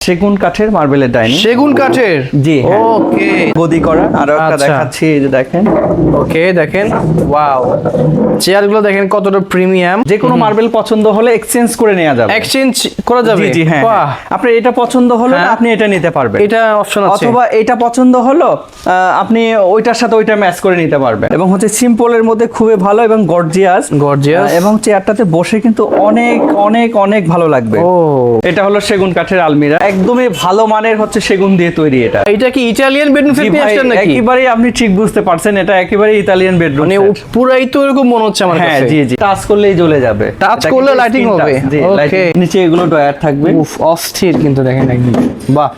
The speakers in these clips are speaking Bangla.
সেগুন কাঠের মার্বেলের ডাইনিং সেগুন কাঠের? জি, হ্যাঁ। ওকে। গদি করা। আরও একটা আচ্ছা। দেখাচ্ছি এই যে দেখেন। ওকে দেখেন। ওয়াও। চেয়ারগুলো দেখেন কতটা প্রিমিয়াম যে কোনো মার্বেল পছন্দ হলে এক্সচেঞ্জ করে নেওয়া যাবে। এক্সচেঞ্জ করা যাবে? জি জি হ্যাঁ বাহ। হ্যাঁ। আপনার এটা পছন্দ হলো হ্যাঁ। আপনি এটা নিতে পারবেন। এটা অপশন আছে। অথবা এটা পছন্দ হলো আপনি ওইটার সাথে ওইটা ম্যাচ করে নিতে পারবেন। এবং হচ্ছে সিম্পলের মধ্যে খুবই ভালো এবং গর্জিয়াস Gorgeous। এবং চেয়ারটাতে বসে কিন্তু অনেক অনেক অনেক ভালো লাগবে। ও। এটা হলো সেগুন কাঠের আলমিরা। একদমই ভালো মানের হচ্ছে সেগুন দিয়ে তৈরি এটা। এটা কি ইটালিয়ান বেডরুম সেট নিয়ে আসছেন নাকি? একেবারেই আপনি ঠিক বুঝতে পারছেন এটা একেবারে ইতালিয়ান বেডরুম মানে পুরাই তো এরকম মনে হচ্ছে আমার কাছে। হ্যাঁ জি জি। টাচ করলেই জ্বলে যাবে। টাচ করলে লাইটিং হবে? Okay. নিচে এগুলো ডয়ার থাকবে। উফ অস্থির কিন্তু দেখেন একদম। বাহ।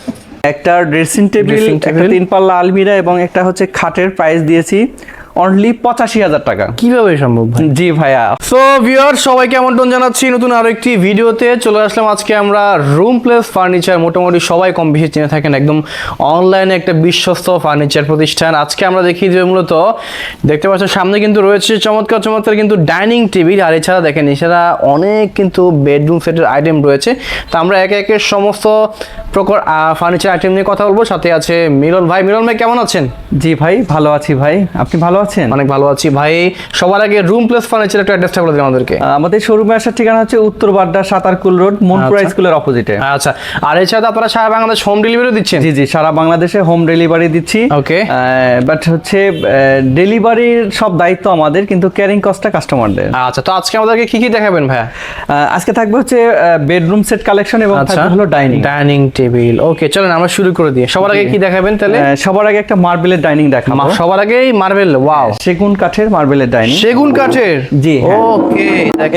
একটা ড্রেসিং টেবিল একটা তিন পাল্লা আলমিরা এবং একটা হচ্ছে খাটের প্রাইস দিয়েছি। অনলি পঁচাশি হাজার টাকা। কীভাবে সম্ভব জি ভাইয়া। সো ভিওর সবাইকে আমন্ত্রণ জানাচ্ছি নতুন আরও একটি ভিডিওতে। চলে আসলাম আজকে আমরা রুম প্লেস ফার্নিচার মোটামুটি সবাই কম বেশি চিনে থাকেন একদম অনলাইনে একটা বিশ্বস্ত ফার্নিচার প্রতিষ্ঠান। আজকে আমরা দেখিয়ে দেবো মূলত দেখতে পাচ্ছেন সামনে কিন্তু রয়েছে চমৎকার চমৎকার কিন্তু ডাইনিং টেবিল আর এছাড়া দেখেন এছাড়া অনেক কিন্তু বেডরুম সেটের আইটেম রয়েছে। তো আমরা একে একে সমস্ত প্রকার ফার্নিচার আইটেম নিয়ে কথা বলব। সাথে আছে মিলন ভাই। মিলন ভাই কেমন আছেন? জি ভাই ভালো আছি ভাই। আপনি ভালো আছেন? অনেক ভালো আছি ভাই। সবার আগে রুম প্লেস ফার্নিচার একটা অ্যাড্রেসটা বলে দিন আমাদেরকে। আমাদের শোরুমে আসার ঠিকানা হচ্ছে উত্তর বাড্ডা সাতারকুল রোড মনপুরা আচ্ছা। স্কুলের অপোজিটে আচ্ছা। আর এছাড়া আপনারা সারা বাংলাদেশ হোম ডেলিভারি দিচ্ছেন? জি জি সারা বাংলাদেশে হোম ডেলিভারি দিচ্ছি। Okay. বাট হচ্ছে ডেলিভারির সব দায়িত্ব আমাদের কিন্তু ক্যারিং কস্টটা কাস্টমারদের আচ্ছা তো আজকে আমাদেরকে কি কি দেখাবেন ভাইয়া? আজকে থাকবে হচ্ছে বেডরুম সেট কালেকশন এবং আচ্ছা। থাকবে হলো ডাইনিং ডাইনিং টেবিল। ওকে চলেন আমরা শুরু করে দিই। সবার আগে কি দেখাবেন তাহলে? সবার আগে একটা মার্বেলের ডাইনিং দেখাবো। সবার আগেই মার্বেল ওয়াও। সেগুন কাঠের মার্বেলের ডাইনিং। সেগুন কাঠের? জি, হ্যাঁ। ওকে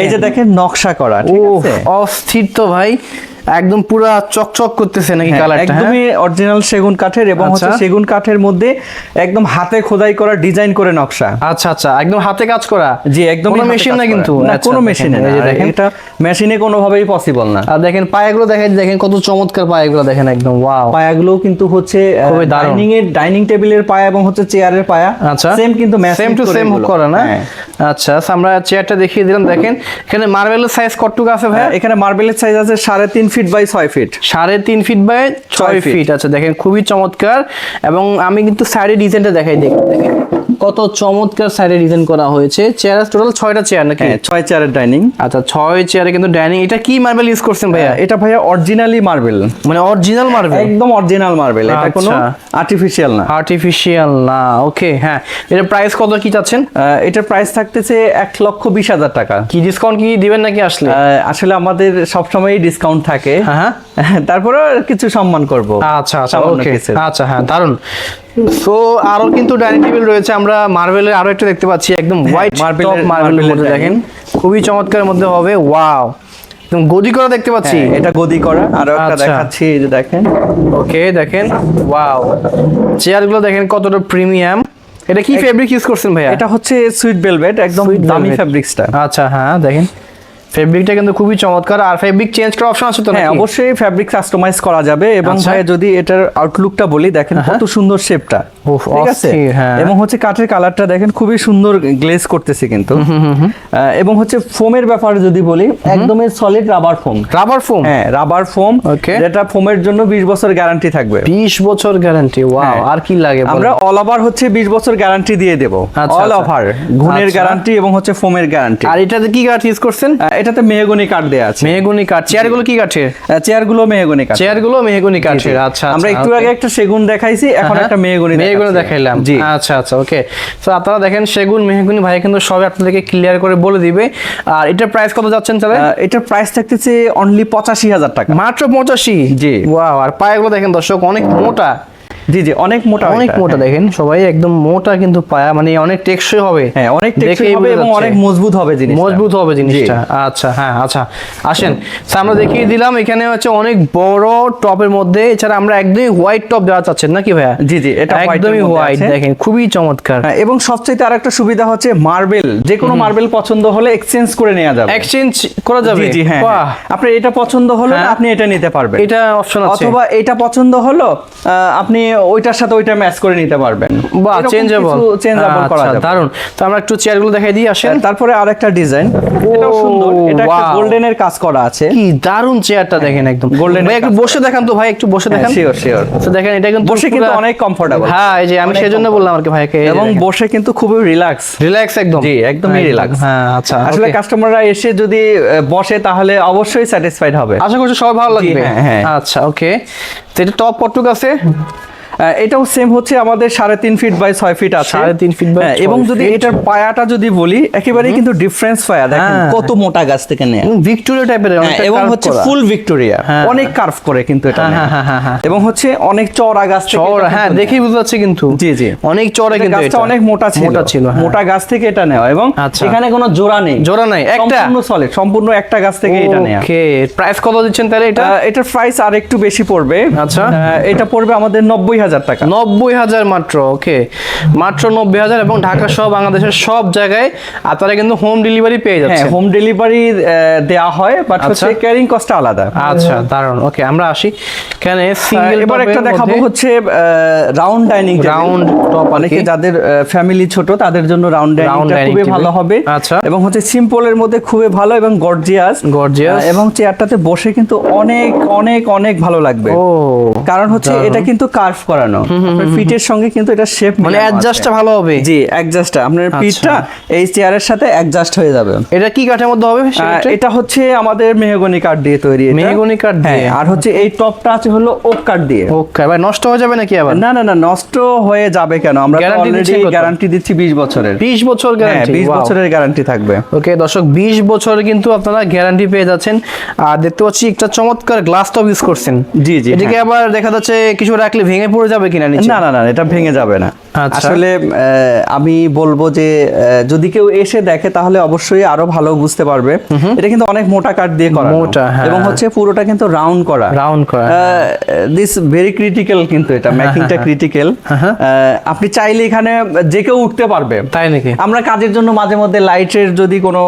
এই যে দেখেন নকশা করা ঠিক ও আছে? অস্থির তো ভাই। একদম পুরা চকচক করতেছে নাকি হ্যাঁ, কালারটা একদমই অরিজিনাল সেগুন কাঠের এবং হচ্ছে আচ্ছা। সেগুন কাঠের মধ্যে একদম হাতে খোদাই করা ডিজাইন করে নকশা। আচ্ছা আচ্ছা একদম হাতে কাজ করা? জি একদম কোনো মেশিন না কিন্তু? না আচ্ছা, কোনো মেশিনে এই যে দেখেন। এটা মেশিনে কোনোভাবেই পসিবল না। আর দেখেন পায়াগুলো দেখেন দেখেন কত চমৎকার পায়াগুলো দেখেন একদম ওয়াও পায়াগুলো কিন্তু হচ্ছে। ডাইনিং এর ডাইনিং টেবিলের পায়া এবং হচ্ছে চেয়ারের পায়া। আচ্ছা। সেম কিন্তু সেম টু সেম করা না? হ্যাঁ। আচ্ছা আমরা চেয়ারটা দেখিয়ে দিলাম দেখেন। এখানে মার্বেলের সাইজ কতটুকু আছে ভাই হ্যাঁ, এখানে মার্বেলের সাইজ আছে সাড়ে তিন ফিট বাই ছয় ফিট সাড়ে তিন ফিট বাই ছয় ফিট আচ্ছা দেখেন খুবই চমৎকার। এবং আমি কিন্তু সাইডে ডিজাইনটা দেখাই দেখি দেখেন। কত চমৎকার সাইডে ডিজাইন করা হয়েছে। চেয়ার টোটাল ছয়টা চেয়ার নাকি? হ্যাঁ ছয় চেয়ারের ডাইনিং আচ্ছা ছয় চেয়ারে কিন্তু ডাইনিং এটা কি মার্বেল ইউজ করছেন ভাইয়া? এটা ভাইয়া অরিজিনালি মার্বেল মানে অরিজিনাল মার্বেল একদম অরিজিনাল মার্বেল এটা কোনো। আর্টিফিশিয়াল না। আর্টিফিশিয়াল না ওকে হ্যাঁ। এটা প্রাইস কত কি চাচ্ছেন? এটার প্রাইস থাকতেছে এক লক্ষ বিশ হাজার টাকা। কি ডিসকাউন্ট কি দিবেন নাকি আসলে? আসলে আমাদের সবসময়ই ডিসকাউন্ট থাকে। হ্যাঁ হ্যাঁ। তারপরে কিছু সম্মান করব। আচ্ছা আচ্ছা ওকে আচ্ছা হ্যাঁ দারুণ সো আরও কিন্তু ডাইনিং টেবিল রয়েছে। আমরা মার্বেলের আরও একটা দেখতে পাচ্ছি একদম হোয়াইট হ্যাঁ, মার্বেলের- মধ্যে দেখেন। খুবই চমৎকার মধ্যে হবে ওয়াও একদম গদি করা দেখতে পাচ্ছি। হ্যাঁ, এটা গদি করা। আরও একটা আচ্ছা। দেখাচ্ছি এই যে দেখেন। ওকে দেখেন ওয়াও চেয়ারগুলো দেখেন কতটা প্রিমিয়াম এটা কি ফেব্রিক ইউজ করছেন ভাইয়া? এটা হচ্ছে সুইট ভেলভেট একদম দামি। ফ্যাব্রিক্সটা আচ্ছা হ্যাঁ দেখেন। ফেব্রিকটা কিন্তু খুবই চমৎকার। আর ফেব্রিক চেঞ্জ করার অপশন আছে তো হ্যাঁ অবশ্যই ফ্যাব্রিক কাস্টমাইজ করা যাবে এবং আচ্ছা। ভাই যদি এটার আউটলুকটা বলি দেখেন কত সুন্দর শেপটা ঠিক আছে? হ্যাঁ। এবং হচ্ছে কাঠের কালারটা দেখেন খুবই সুন্দর গ্লেজ করতেছে কিন্তু। এবং হচ্ছে ফোমের ব্যাপারে যদি বলি একদমই solid rubber foam rubber foam হ্যাঁ রাবার ফোম. যেটা ফোমের জন্য 20 বছর গ্যারান্টি থাকবে। 20 বছর গ্যারান্টি ওয়াও। আর কি লাগে আমরা অল ওভার হচ্ছে 20 বছর গ্যারান্টি দিয়ে দেব। অল। ওভার আচ্ছা। গ্যারান্টি এবং হচ্ছে ফোমের গ্যারান্টি আর এটাতে কি কাঠ ইউজ করছেন? এটাতে মেহগনি কাঠ দেয়া আছে। মেহগুনি কাঠ। চেয়ারগুলো কি কাঠের চেয়ারগুলো মেহগনি কাঠ। চেয়ারগুলো মেহগুনি কাঠের। আচ্ছা আমরা আচ্ছা, একটু আগে একটা সেগুন দেখাইছি এখন একটা মেহগনি মেহগুনি দেখাইলাম। জি। আচ্ছা আচ্ছা ওকে। তো আপনারা দেখেন সেগুন মেহগুনি ভাই কিন্তু সব আপনাদেরকে ক্লিয়ার করে বলে দিবে। আর এটার প্রাইস কত যাচ্ছেন তাহলে? এটার প্রাইস থাকতেছে অনলি পঁচাশি হাজার টাকা। মাত্র পঁচাশি? জি। ওয়াও আর পায়াগুলো দেখেন দর্শক অনেক মোটা। জি জি অনেক মোটা অনেক মোটা দেখেন সবাই একদম মোটা কিন্তু পায়া মানে অনেক টেকসই হবে। হ্যাঁ অনেক টেকসই হবে এবং অনেক মজবুত হবে জিনিস মজবুত হবে জিনিসটা। আচ্ছা হ্যাঁ আচ্ছা আসেন। আমরা দেখিয়ে দিলাম এখানে হচ্ছে অনেক বড় টপের মধ্যে। এছাড়া আমরা একদমই হোয়াইট টপ দেওয়া চাচ্ছেন নাকি ভাইয়া? জি জি এটা একদমই হোয়াইট দেখেন খুবই চমৎকার। হ্যাঁ, এবং সবচেয়ে আর একটা সুবিধা হচ্ছে মার্বেল যে কোনো মার্বেল পছন্দ হলে এক্সচেঞ্জ করে নেওয়া যাবে। এক্সচেঞ্জ করা যাবে? জি হ্যাঁ হ্যাঁ। আপনার এটা পছন্দ হলো হ্যাঁ। আপনি এটা নিতে পারবেন। এটা অপশন আছে। অথবা এটা পছন্দ হলো আহ, আপনি ওইটার সাথে ওইটা ম্যাচ করে নিতে পারবেন। বাহ চেঞ্জেবল চেঞ্জেবল করা যাবে। দারুণ তো আমরা একটু চেয়ারগুলো দেখাই দিই আসেন। হ্যাঁ, তারপরে আরেকটা ডিজাইন এটাও সুন্দর। এটা একটা. গোল্ডেনের কাজ করা আছে। কি দারুণ চেয়ারটা দেখেন একদম। Golden ভাই একটু বসে দেখান তো ভাই একটু বসে দেখান। শিওর শিওর তো দেখেন এটা কিন্তু বসে কিন্তু অনেক কমফোর্টেবল হ্যাঁ এই যে আমি সেজন্য বললাম আর কি ভাইকে এবং বসে কিন্তু খুবই রিল্যাক্স রিল্যাক্স একদম। জি একদমই একদম। রিল্যাক্স হ্যাঁ আচ্ছা আসলে। কাস্টমাররা এসে যদি বসে তাহলে অবশ্যই স্যাটিসফাইড হবে। আশা করছি সবাই ভালো লাগবে। হ্যাঁ, হ্যাঁ। আচ্ছা ওকে তো এটা টপ কতটুকু আছে। এটাও সেম হচ্ছে আমাদের সাড়ে তিন ফিট বাই ছয় ফিট আছে সাড়ে তিন feet by হ্যাঁ, এবং যদি এটার পায়াটা যদি বলি একেবারেই কিন্তু ডিফারেন্স পায়া দেখেন হ্যাঁ। কত মোটা গাছ থেকে নেয়া ভিক্টোরিয়া টাইপের এবং হচ্ছে ফুল ভিক্টোরিয়া হ্যাঁ। অনেক কার্ভ করে কিন্তু এটা। এবং হচ্ছে অনেক চওড়া গাছ চওড়া হ্যাঁ দেখেই বুঝতে পারছি কিন্তু জি, জি। অনেক চওড়া নেয়া। কিন্তু গাছটা। অনেক মোটা ছিল মোটা ছিল। মোটা গাছ থেকে এটা নেওয়া এবং আচ্ছা। এখানে কোনো জোড়া নেই জোড়া নাই একটা সম্পূর্ণ সলিড সম্পূর্ণ একটা গাছ থেকে এটা নেওয়া ওকে প্রাইস কত দিচ্ছেন তাহলে এটা এটার প্রাইস আর একটু বেশি পড়বে আচ্ছা। এটা পড়বে আমাদের নব্বই হাজার টাকা। নব্বই হাজার মাত্র ওকে মাত্র নব্বই হাজার এবং ঢাকা সহ বাংলাদেশের সব জায়গায় আপনারা কিন্তু হোম ডেলিভারি পেয়ে হ্যাঁ যাচ্ছেন। হোম ডেলিভারি দেওয়া হয় বাট আচ্ছা। হচ্ছে ক্যারিং কস্টটা আলাদা। আচ্ছা দারুণ ওকে আমরা আসি। এখানে সিঙ্গেল এবার একটা দেখাবো হচ্ছে রাউন্ড ডাইনিং top আর অনেকে। যাদের ফ্যামিলি ছোট তাদের জন্য রাউন্ড ডাইনিংটা খুবই ভালো হবে। আচ্ছা। এবং হচ্ছে সিম্পলের মধ্যে খুবই ভালো এবং গর্জিয়াস Gorgeous। এবং চেয়ারটাতে বসে কিন্তু অনেক অনেক অনেক ভালো লাগবে। ও কারণ হচ্ছে এটা কিন্তু কার্ভ করানো। ফিটের সঙ্গে কিন্তু এটা শেপ মানে অ্যাডজাস্টটা ভালো হবে? জি অ্যাডজাস্টটা আপনার আচ্ছা। পিঠটা এই চেয়ারের সাথে অ্যাডজাস্ট হয়ে যাবে। এটা কি কাঠের মধ্যে হবে এটা হচ্ছে আমাদের মেহগনি কাঠ দিয়ে তৈরি এটা। মেহগনি কাঠ দিয়ে? হ্যাঁ, আর হচ্ছে এই টপটা আছে হলো ওক কাঠ দিয়ে। ওকে ভাই নষ্ট হয়ে যাবে নাকি আবার? না না না নষ্ট হয়ে যাবে কেন? আমরা অলরেডি গ্যারান্টি দিচ্ছি 20 বছরের। 20 বছর হ্যাঁ গ্যারান্টি 20 বছরের গ্যারান্টি থাকবে। ওকে দর্শক 20 বছর কিন্তু আপনারা গ্যারান্টি পেয়ে যাচ্ছেন। আর দেখতে পাচ্ছি একটা চমৎকার গ্লাস টপ ইউজ করছেন। জি, জি, এটাকে আবার দেখা যাচ্ছে কিছু রাখলে ভেঙে পড়ে যাবে কিনা না না না এটা ভেঙে যাবে না। আসলে আমি বলব যে যদি কেউ এসে দেখে তাহলে অবশ্যই আরও ভালো বুঝতে পারবে। এটা কিন্তু অনেক মোটা কাঠ দিয়ে করা মোটা, হ্যাঁ। এবং হচ্ছে পুরোটা কিন্তু রাউন্ড করা। রাউন্ড করা দিস ভেরি ক্রিটিক্যাল কিন্তু এটা মেকিংটা ক্রিটিক্যাল আপনি চাইলে এখানে যে কেউ উঠতে পারবে। তাই নাকি? আমরা কাজের জন্য মাঝে মধ্যে লাইটের যদি কোনো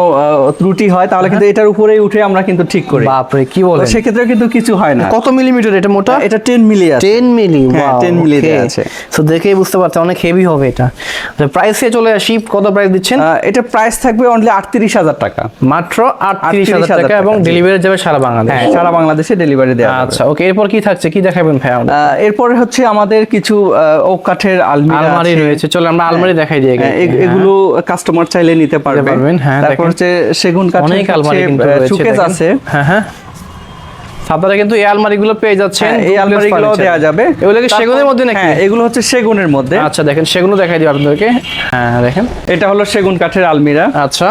ত্রুটি হয় তাহলে কিন্তু এটার উপরেই উঠে আমরা কিন্তু ঠিক করি। বাপরে কি তো বলেন সেক্ষেত্রে কিন্তু কিছু হয় না। কত মিলিমিটার এটা মোটা? এটা টেন মিলি আছে। 10 মিলি হ্যাঁ, 10 মিলি আছে। সো দেখেই বুঝতে পারছে অনেক হেভি হবে এটা। প্রাইসে চলে আসি কত প্রাইস দিচ্ছেন? এটা প্রাইস থাকবে অনলি আটত্রিশ হাজার টাকা। মাত্র আটত্রিশ হাজার 38,000 টাকা এবং ডেলিভারি যাবে সারা বাংলাদেশ। হ্যাঁ সারা বাংলাদেশে ডেলিভারি দেওয়া। আচ্ছা ওকে এরপর কি থাকছে? কি দেখাবেন ভাই? আহ, হচ্ছে আমাদের কিছু ওক কাঠের আলমারি আলমারি রয়েছে চলো আমরা আলমারি দেখাই দিই আগে। হ্যাঁ, এগুলো কাস্টমার চাইলে নিতে পারবে পারবেন, হ্যাঁ, তারপর হচ্ছে সেগুন কাঠের অনেক আলমারি কিন্তু রয়েছে সুকেজ আছে। হ্যাঁ হ্যাঁ। আপনারা কিন্তু এই আলমারিগুলো পেয়ে যাচ্ছেন হ্যাঁ, এই আলমারিগুলো। দেওয়া যাবে। এগুলো কি সেগুনের মধ্যে নাকি? হ্যাঁ এগুলো হচ্ছে সেগুনের মধ্যে। আচ্ছা দেখেন সেগুলো দেখাই দিই আপনাদেরকে। হ্যাঁ দেখেন। এটা হলো সেগুন কাঠের আলমিরা। আচ্ছা।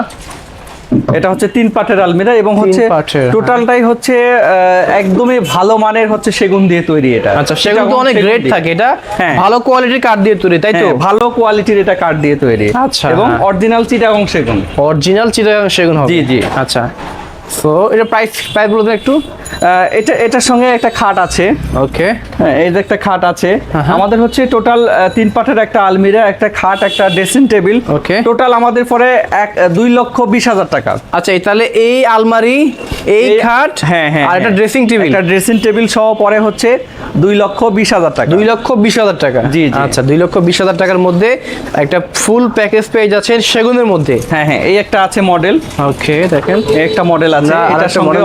এটা হচ্ছে তিন পাটের আলমিরা এবং হচ্ছে হ্যাঁ। টোটালটাই হচ্ছে একদমই ভালো মানের হচ্ছে সেগুন দিয়ে তৈরি এটা। আচ্ছা সেগুলো তো অনেক সেগুন গ্রেড থাকে এটা হ্যাঁ। ভালো কোয়ালিটির কাঠ দিয়ে তৈরি তাই তো? হ্যাঁ, ভালো কোয়ালিটির এটা কাঠ দিয়ে তৈরি। আচ্ছা, এবং হ্যাঁ। অরিজিনাল চিটাগং সেগুন। অরিজিনাল চিটাগাং সেগুন হবে। জি, জি। আচ্ছা। সো এটা প্রাইস প্রাইস বলতে একটু। এটা এটার সঙ্গে একটা খাট আছে। ওকে হ্যাঁ এই যে একটা খাট আছে। হ্যাঁ। আমাদের হচ্ছে টোটাল তিন পাটের একটা আলমিরা একটা খাট একটা ড্রেসিং টেবিল Okay. টোটাল আমাদের পরে এক দুই লক্ষ বিশ হাজার টাকা। আচ্ছা এই তাহলে এই আলমারি এই খাট হ্যাঁ হ্যাঁ আর একটা হ্যাঁ। ড্রেসিং টেবিল একটা ড্রেসিং টেবিল সহ পরে হচ্ছে দুই লক্ষ বিশ হাজার টাকা। দুই লক্ষ বিশ হাজার টাকা? জি, জি। আচ্ছা দুই লক্ষ বিশ হাজার টাকার মধ্যে একটা ফুল প্যাকেজ পেয়ে যাচ্ছেন সেগুনের মধ্যে। হ্যাঁ হ্যাঁ এই একটা আছে মডেল ওকে দেখেন। একটা মডেল আছে এটার সঙ্গে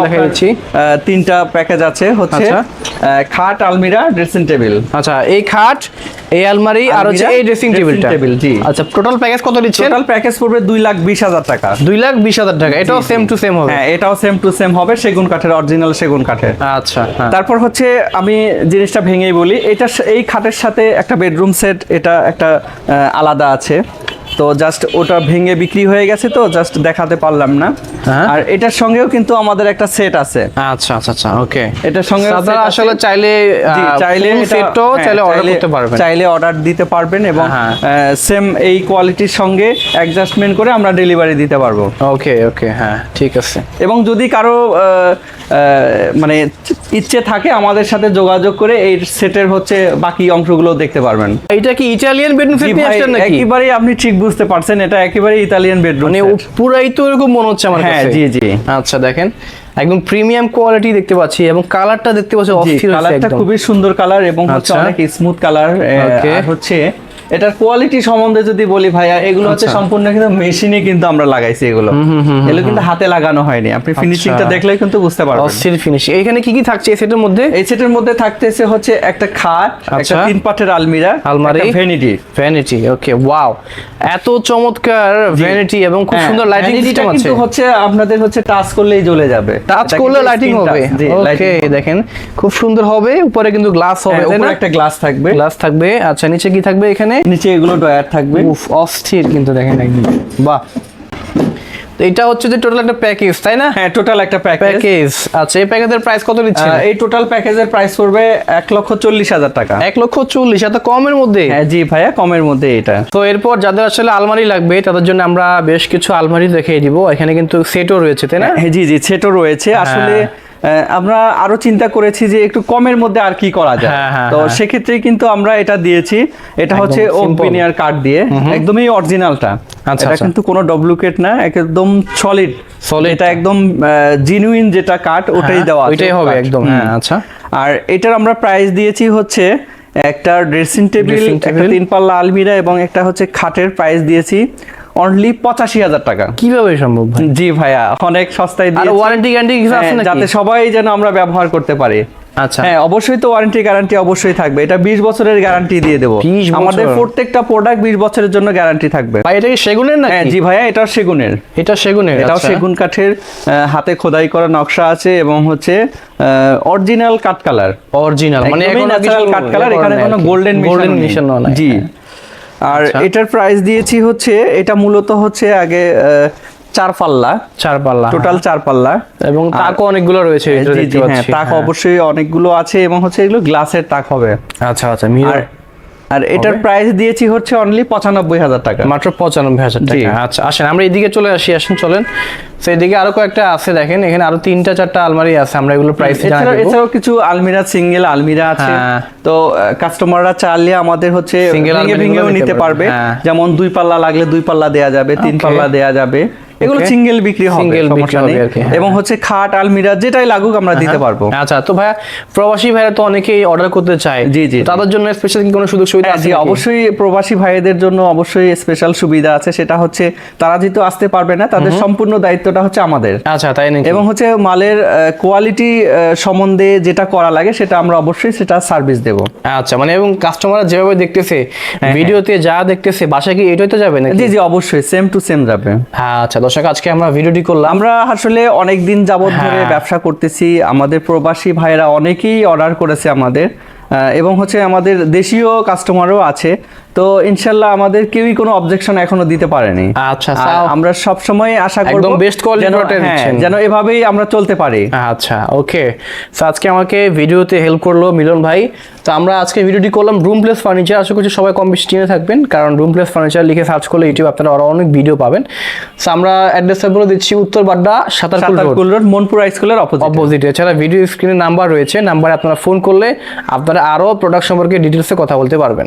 তিনটা প্যাকেজ আছে হচ্ছে আচ্ছা। খাট আলমিরা ড্রেসিং টেবিল আচ্ছা এই খাট এই আলমারি আর হচ্ছে এই ড্রেসিং টেবিলটা table, জি। আচ্ছা টোটাল প্যাকেজ কত দিচ্ছেন টোটাল প্যাকেজ পড়বে দুই লাখ বিশ হাজার টাকা লাখ বিশ হাজার টাকা এটাও। সেম টু সেম হবে হ্যাঁ এটাও সেম টু সেম হবে সেগুন কাঠের অরিজিনাল সেগুন কাঠের আচ্ছা হ্যাঁ। তারপর হচ্ছে আমি জিনিসটা ভেঙেই বলি এটা এই খাটের সাথে একটা বেডরুম সেট এটা একটা আলাদা আছে তো জাস্ট ওটা ভেঙে বিক্রি হয়ে গেছে তো জাস্ট দেখাতে পারলাম না। হ্যাঁ। আর এটার সঙ্গেও কিন্তু আমাদের একটা সেট আছে। আচ্ছা আচ্ছা আচ্ছা ওকে এটার সঙ্গে আপনারা আসলে চাইলে চাইলে সেটও হ্যাঁ, চাইলে অর্ডার করতে পারবেন। চাইলে অর্ডার দিতে পারবেন এবং হ্যাঁ। সেম এই কোয়ালিটির সঙ্গে অ্যাডজাস্টমেন্ট করে আমরা ডেলিভারি দিতে পারব। ওকে ওকে হ্যাঁ ঠিক আছে। এবং যদি কারও মানে ইচ্ছে থাকে আমাদের সাথে যোগাযোগ করে এই সেটের হচ্ছে বাকি অংশগুলো দেখতে পারবেন এটা কি ইটালিয়ান বেডরুম সেট নিয়ে আসছেন নাকি একেবারেই আপনি ঠিক বুঝতে পারছেন এটা একেবারে ইতালিয়ান বেডরুম মানে পুরাই তো এরকম মনে হচ্ছে আমার হ্যাঁ, জি, জি। আচ্ছা দেখেন একদম প্রিমিয়াম কোয়ালিটি দেখতে পাচ্ছি এবং কালারটা দেখতে পাচ্ছি অস্থির কালারটা খুবই সুন্দর কালার এবং হচ্ছে আচ্ছা। অনেক স্মুথ কালার. হচ্ছে এটার কোয়ালিটি সম্বন্ধে যদি বলি ভাইয়া এগুলো হচ্ছে আচ্ছা। সম্পূর্ণ কিন্তু মেশিনে কিন্তু আমরা লাগাইছি এগুলো। এগুলো কিন্তু হাতে লাগানো হয়নি। আপনি ফিনিশিংটা আচ্ছা। দেখলেই কিন্তু বুঝতে পারবেন। অস্থির ফিনিশ এখানে কি কি থাকছে এই সেটের মধ্যে? এই সেটের মধ্যে থাকতেছে হচ্ছে একটা খাট একটা আচ্ছা। তিন পাটের আলমিরা আলমারি। ভ্যানিটি ভ্যানিটি ওকে ওয়াও এত চমৎকার ভ্যানিটি এবং খুব সুন্দর লাইটিং সিস্টেম আছে হ্যাঁ, কিন্তু হচ্ছে আপনাদের হচ্ছে টাচ করলেই জ্বলে যাবে। টাচ করলে লাইটিং হবে। ওকে দেখেন খুব সুন্দর হবে। উপরে কিন্তু গ্লাস হবে হ্যাঁ, উপরে না? একটা গ্লাস থাকবে। গ্লাস থাকবে। আচ্ছা নিচে কি থাকবে এখানে? নিচে এগুলো ডয়ার থাকবে। উফ অস্থির কিন্তু দেখেন একদম। বাহ। তো এটা হচ্ছে যে টোটাল একটা প্যাকেজ তাই না? হ্যাঁ টোটাল একটা প্যাকেজ প্যাকেজ আচ্ছা এই প্যাকেজের প্রাইস কত নিচ্ছে এই টোটাল প্যাকেজের প্রাইস পড়বে এক লক্ষ চল্লিশ হাজার টাকা। এক লক্ষ চল্লিশ এত কমের মধ্যে? হ্যাঁ জি ভাইয়া কমের মধ্যে এটা। তো এরপর যাদের আসলে আলমারি লাগবে তাদের জন্য আমরা বেশ কিছু আলমারি দেখিয়ে দিব। এখানে কিন্তু সেটও রয়েছে তাই না? হ্যাঁ জি জি সেটও রয়েছে। আসলে আহ, আমরা আরও চিন্তা করেছি যে একটু কমের মধ্যে আর কি করা যায়। হ্যাঁ, হ্যাঁ, তো হ্যাঁ। সেক্ষেত্রে কিন্তু আমরা এটা দিয়েছি। এটা হচ্ছে। ওপিনিয়ার কার্ড দিয়ে। একদমই অরিজিনালটা আচ্ছা, এটা আচ্ছা। কিন্তু কোনো ডুপ্লিকেট না একদম সলিড Solid এটা একদম জিনুইন যেটা কার্ড ওটাই দেওয়া আছে ওইটাই হবে একদম হ্যাঁ আচ্ছা। আর এটার আমরা প্রাইস দিয়েছি হচ্ছে একটা ড্রেসিং টেবিল একটা। তিন পাল্লা আলমিরা এবং একটা হচ্ছে খাটের প্রাইস দিয়েছি। অনলি পঁচাশি হাজার টাকা। কীভাবে সম্ভব জি ভাইয়া অনেক সস্তায় দিয়েছি। ওয়ারেন্টি গ্যারান্টি কিছু আছে হ্যাঁ, নাকি? যাতে সবাই যেন আমরা ব্যবহার করতে পারি। আচ্ছা। হ্যাঁ অবশ্যই তো ওয়ারেন্টি গ্যারান্টি অবশ্যই থাকবে। এটা 20 বছরের গ্যারান্টি দিয়ে দেবো। আমাদের প্রত্যেকটা প্রোডাক্ট 20 বছরের জন্য গ্যারান্টি থাকবে। ভাই এটা কি সেগুনের হ্যাঁ নাকি জি ভাইয়া এটা সেগুনের। এটা সেগুনের এটাও আচ্ছা। সেগুন কাঠের হাতে খোদাই করা নকশা আছে এবং হচ্ছে অরিজিনাল কাঠ কালার অরিজিনাল মানে এখন ন্যাচারাল কাঠ কালার এখানে কোনো গোল্ডেন গোল্ডেন মিশন মিশন নাই। জি। আর আচ্ছা। এটার প্রাইস দিয়েছি হচ্ছে এটা মূলত হচ্ছে আগে চার পাল্লা চার পাল্লা টোটাল চার পাল্লা এবং তাকও অনেকগুলো রয়েছে হ্যাঁ তাক হ্যাঁ। অবশ্যই অনেকগুলো আছে এবং হচ্ছে এগুলো গ্লাসের তাক হবে। আচ্ছা আচ্ছা মিরর আর এটার প্রাইস দিয়েছি হচ্ছে অনলি পঁচানব্বই হাজার টাকা। মাত্র পঁচানব্বই হাজার টাকা। আচ্ছা আসেন আমরা এদিকে চলে আসি আসেন চলেন। তো এদিকে আরও কয়েকটা আছে দেখেন এখানে আরও তিনটা চারটা আলমারি আছে আমরা এগুলো প্রাইস এছাড়াও কিছু আলমিরা সিঙ্গেল আলমিরা আছে। হ্যাঁ। তো কাস্টমাররা চাইলে আমাদের হচ্ছে ভেঙে ভেঙেও নিতে পারবে, হ্যাঁ। যেমন দুই পাল্লা লাগলে দুই পাল্লা দেয়া যাবে তিন পাল্লা দেয়া যাবে। এগুলো সিঙ্গেল বিক্রি হবে Single বিক্রি হবে হ্যাঁ। এবং হচ্ছে খাট আলমিরা যেটাই লাগুক আমরা দিতে পারব। আচ্ছা তো ভাইয়া প্রবাসী ভাইরা তো অনেকেই অর্ডার করতে চায়। জি, জি, তাদের জন্য স্পেশাল কি কোনো সুযোগ সুবিধা হ্যাঁ, আছে অবশ্যই প্রবাসী ভাইদের জন্য অবশ্যই স্পেশাল সুবিধা আছে। সেটা হচ্ছে তারা যেহেতু আসতে পারবে না তাদের সম্পূর্ণ দায়িত্বটা হচ্ছে আমাদের। আচ্ছা তাই নাকি? এবং হচ্ছে মালের কোয়ালিটি সম্বন্ধে যেটা করা লাগে সেটা আমরা অবশ্যই সেটা সার্ভিস দেব। আচ্ছা মানে এবং কাস্টমাররা যেভাবে দেখতেছে ভিডিওতে যা দেখতেছে বাসায় কি এটাই তো যাবে নাকি? জি জি অবশ্যই। সেম টু সেম যাবে। হ্যাঁ আচ্ছা দর্শক আজকে আমরা ভিডিওটি করলাম। আমরা আসলে অনেক দিন যাবত ধরে হ্যাঁ। ব্যবসা করতেছি। আমাদের প্রবাসী ভাইরা অনেকেই অর্ডার করেছে আমাদের এবং হচ্ছে আমাদের দেশীয় কাস্টমারও আছে। তো ইনশাল্লাহ আমাদের কেউই কোনো অবজেকশন এখনও দিতে পারেনি। আচ্ছা আমরা সব সময় আশা করব একদম যেন- হ্যাঁ, দিচ্ছেন। যেন এভাবেই আমরা চলতে পারি। আচ্ছা ওকে আজকে আমাকে ভিডিওতে হেল্প করল মিলন ভাই। তো আমরা আজকে ভিডিওটি করলাম রুম প্লেস ফার্নিচার আশা করছি সবাই কম বেশি চিনে থাকবেন কারণ রুম প্লেস ফার্নিচার লিখে সার্চ করলে ইউটিউব আপনারা আরও অনেক ভিডিও পাবেন। তো আমরা অ্যাড্রেসটা বলে দিচ্ছি উত্তর বাড্ডা সাতারকুল রোড মনপুর স্কুলের অপোজিট অপোজিট এছাড়া ভিডিও স্ক্রিনে নাম্বার রয়েছে নাম্বারে আপনারা ফোন করলে আপনারা আরও প্রোডাক্ট সম্পর্কে ডিটেলসে কথা বলতে পারবেন।